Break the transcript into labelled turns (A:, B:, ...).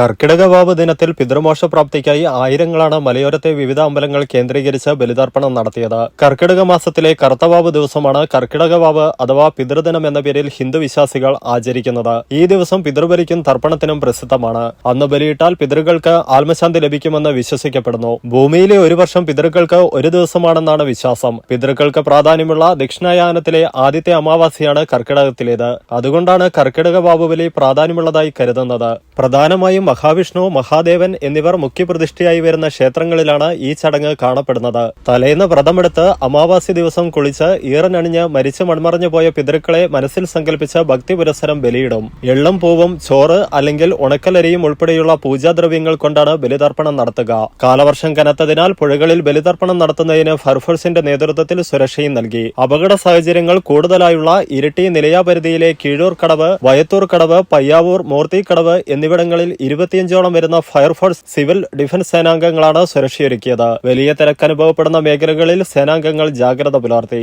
A: കർക്കിടക വാവ് ദിനത്തിൽ പിതൃമോക്ഷ പ്രാപ്തിക്കായി ആയിരങ്ങളാണ് മലയോരത്തെ വിവിധ അമ്പലങ്ങൾ കേന്ദ്രീകരിച്ച് ബലിതർപ്പണം നടത്തിയത്. കർക്കിടക മാസത്തിലെ കറുത്തവാവ് ദിവസമാണ് കർക്കിടക വാവ് അഥവാ പിതൃദിനം എന്ന പേരിൽ ഹിന്ദു വിശ്വാസികൾ ആചരിക്കുന്നത്. ഈ ദിവസം പിതൃബലിക്കും തർപ്പണത്തിനും പ്രസിദ്ധമാണ്. അന്ന് ബലിയിട്ടാൽ പിതൃകൾക്ക് ആത്മശാന്തി ലഭിക്കുമെന്ന് വിശ്വസിക്കപ്പെടുന്നു. ഭൂമിയിലെ ഒരു വർഷം പിതൃക്കൾക്ക് ഒരു ദിവസമാണെന്നാണ് വിശ്വാസം. പിതൃക്കൾക്ക് പ്രാധാന്യമുള്ള ദക്ഷിണായാനത്തിലെ ആദ്യത്തെ അമാവാസിയാണ് കർക്കിടകത്തിലേത്. അതുകൊണ്ടാണ് കർക്കിടക വാവുബലി പ്രാധാന്യമുള്ളതായി കരുതുന്നത്. പ്രധാനമായും മഹാവിഷ്ണു മഹാദേവൻ എന്നിവർ മുഖ്യപ്രതിഷ്ഠയായി വരുന്ന ക്ഷേത്രങ്ങളിലാണ് ഈ ചടങ്ങ് കാണപ്പെടുന്നത്. തലേന്ന് വ്രതമെടുത്ത് അമാവാസി ദിവസം കുളിച്ച് ഈറനണിഞ്ഞ് മരിച്ചു മൺമറഞ്ഞു പോയ പിതൃക്കളെ മനസ്സിൽ സങ്കല്പിച്ച് ഭക്തി പുരസ്സരം ബലിയിടും. എള്ളും പൂവും ചോറ് അല്ലെങ്കിൽ ഉണക്കലരിയും ഉൾപ്പെടെയുള്ള പൂജാദ്രവ്യങ്ങൾ കൊണ്ടാണ് ബലിതർപ്പണം നടത്തുക. കാലവർഷം കനത്തതിനാൽ പുഴകളിൽ ബലിതർപ്പണം നടത്തുന്നതിന് ഫർഫോഴ്സിന്റെ നേതൃത്വത്തിൽ സുരക്ഷയും നൽകി. അപകട സാഹചര്യങ്ങൾ കൂടുതലായുള്ള ഇരിട്ടി നിലയാപരിധിയിലെ കീഴൂർ കടവ് വയത്തൂർ കടവ് പയ്യാവൂർ മൂർത്തി കടവ് എന്നിവിടങ്ങളിൽ ഇരുപത്തിയഞ്ചോളം വരുന്ന ഫയർഫോഴ്സ് സിവിൽ ഡിഫൻസ് സേനാംഗങ്ങളാണ് സുരക്ഷയൊരുക്കിയത്. വലിയ തിരക്കനുഭവപ്പെടുന്ന മേഖലകളിൽ സേനാംഗങ്ങൾ ജാഗ്രത പുലർത്തി.